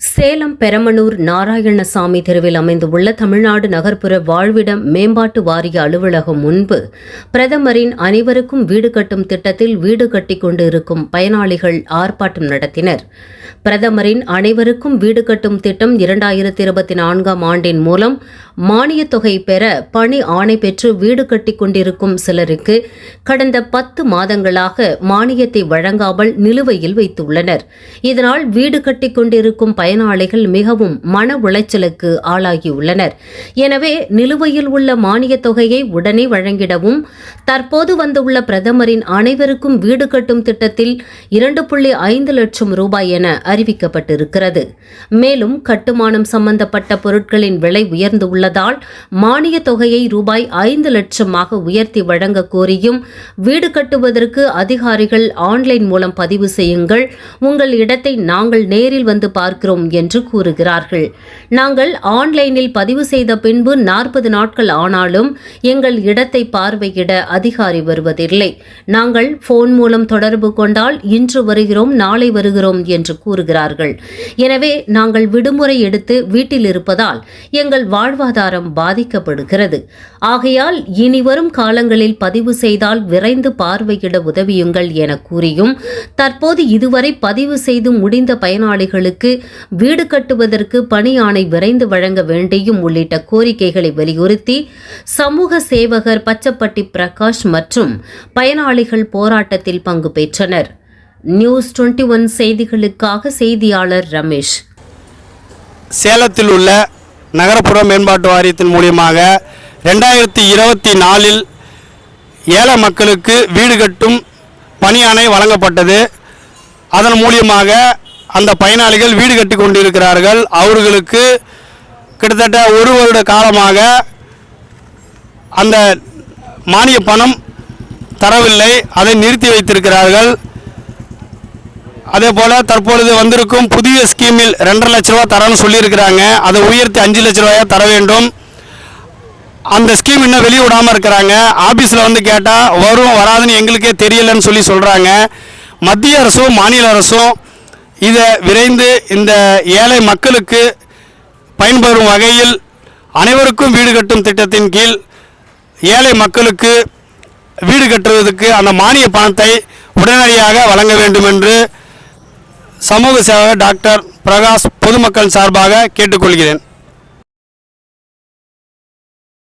சேலம் பெரமனூர் நாராயணசாமி தெருவில் அமைந்துள்ள தமிழ்நாடு நகர்ப்புற வாழ்விடம் மேம்பாட்டு வாரிய அலுவலகம் முன்பு பிரதமரின் அனைவருக்கும் வீடு கட்டும் திட்டத்தில் வீடு கட்டி கொண்டு இருக்கும் பயனாளிகள் ஆர்ப்பாட்டம் நடத்தினர். பிரதமரின் அனைவருக்கும் வீடு கட்டும் திட்டம் இரண்டாயிரத்தி இருபத்தி நான்காம் ஆண்டின் மூலம் மானியத் தொகை பெற பணி ஆணை பெற்று வீடு கட்டிக் கொண்டிருக்கும் சிலருக்கு கடந்த பத்து மாதங்களாக மானியத்தை வழங்காமல் நிலுவையில் வைத்துள்ளனர். இதனால் வீடு கட்டி கொண்டிருக்கும் பயனாளிகள் மிகவும் மன உளைச்சலுக்கு ஆளாகியுள்ளனர். எனவே நிலுவையில் உள்ள மானியத் தொகையை உடனே வழங்கிடவும் தற்போது வந்துள்ள பிரதமரின் அனைவருக்கும் வீடு கட்டும் திட்டத்தில் இரண்டு புள்ளி ஐந்து லட்சம் ரூபாய் என அறிவிக்கப்பட்டிருக்கிறது. மேலும் கட்டுமானம் சம்பந்தப்பட்ட பொருட்களின் விலை உயர்ந்துள்ளதால் மானியத் தொகையை ரூபாய் ஐந்து லட்சமாக உயர்த்தி வழங்க கோரியும் வீடு கட்டுவதற்கு அதிகாரிகள் ஆன்லைன் மூலம் பதிவு செய்யுங்கள் உங்கள் இடத்தை நாங்கள் நேரில் வந்து பார்க்கிறோம் என்று கூறுகிறார்கள். நாங்கள் ஆன்லைனில் பதிவு செய்த பின்பு நாற்பது நாட்கள் ஆனாலும் எங்கள் இடத்தை பார்வையிட அதிகாரி வருவதில்லை. நாங்கள் போன் மூலம் தொடர்பு கொண்டால் இன்று வருகிறோம் நாளை வருகிறோம் என்று கூறுகிறார்கள். எனவே நாங்கள் விடுமுறை எடுத்து வீட்டில் இருப்பதால் எங்கள் வாழ்வாதாரம் பாதிக்கப்படுகிறது. ஆகையால் இனி வரும் காலங்களில் பதிவு செய்தால் விரைந்து பார்வையிட உதவியுங்கள் என கூறியும் தற்போது இதுவரை பதிவு செய்து முடிந்த பயனாளிகளுக்கு வீடு கட்டுவதற்கு பணி ஆணை விரைந்து வழங்க வேண்டியும் உள்ளிட்ட கோரிக்கைகளை வலியுறுத்தி சமூக சேவகர் பச்சப்பட்டி பிரகாஷ் மற்றும் பயனாளிகள் போராட்டத்தில் பங்கு பெற்றனர். நியூஸ் டுவெண்ட்டி ஒன் செய்திகளுக்காக செய்தியாளர் ரமேஷ். சேலத்தில் உள்ள நகரப்புற மேம்பாட்டு வாரியத்தின் மூலியமாக ரெண்டாயிரத்தி இருபத்தி நாலில் ஏழை மக்களுக்கு வீடு கட்டும் பணியாணை வழங்கப்பட்டது. அதன் மூலியமாக அந்த பயனாளிகள் வீடு கட்டி கொண்டிருக்கிறார்கள். அவர்களுக்கு கிட்டத்தட்ட ஒரு வருட காலமாக அந்த மானிய பணம் தரவில்லை. அதை நிறுத்தி வைத்திருக்கிறார்கள். அதே போல் தற்பொழுது வந்திருக்கும் புதிய ஸ்கீமில் ரெண்டரை லட்ச ரூபா தரேன்னு சொல்லியிருக்கிறாங்க. அதை உயர்த்தி அஞ்சு லட்ச ரூபாயாக தர வேண்டும். அந்த ஸ்கீம் இன்னும் வெளியே விடாமல் இருக்கிறாங்க. ஆஃபீஸில் வந்து கேட்டால் வரும் வராதுன்னு எங்களுக்கே தெரியலன்னு சொல்லி சொல்கிறாங்க மத்திய அரசும் மாநில அரசும் இதை விரைந்து இந்த ஏழை மக்களுக்கு பயன்பெறும் வகையில் அனைவருக்கும் வீடு கட்டும் திட்டத்தின் கீழ் ஏழை மக்களுக்கு வீடு கட்டுவதற்கு அந்த மானிய பணத்தை உடனடியாக வழங்க வேண்டும் என்று சமூக சேவகர் டாக்டர் பிரகாஷ் பொதுமக்கள் சார்பாக கேட்டுக்கொள்கிறேன்.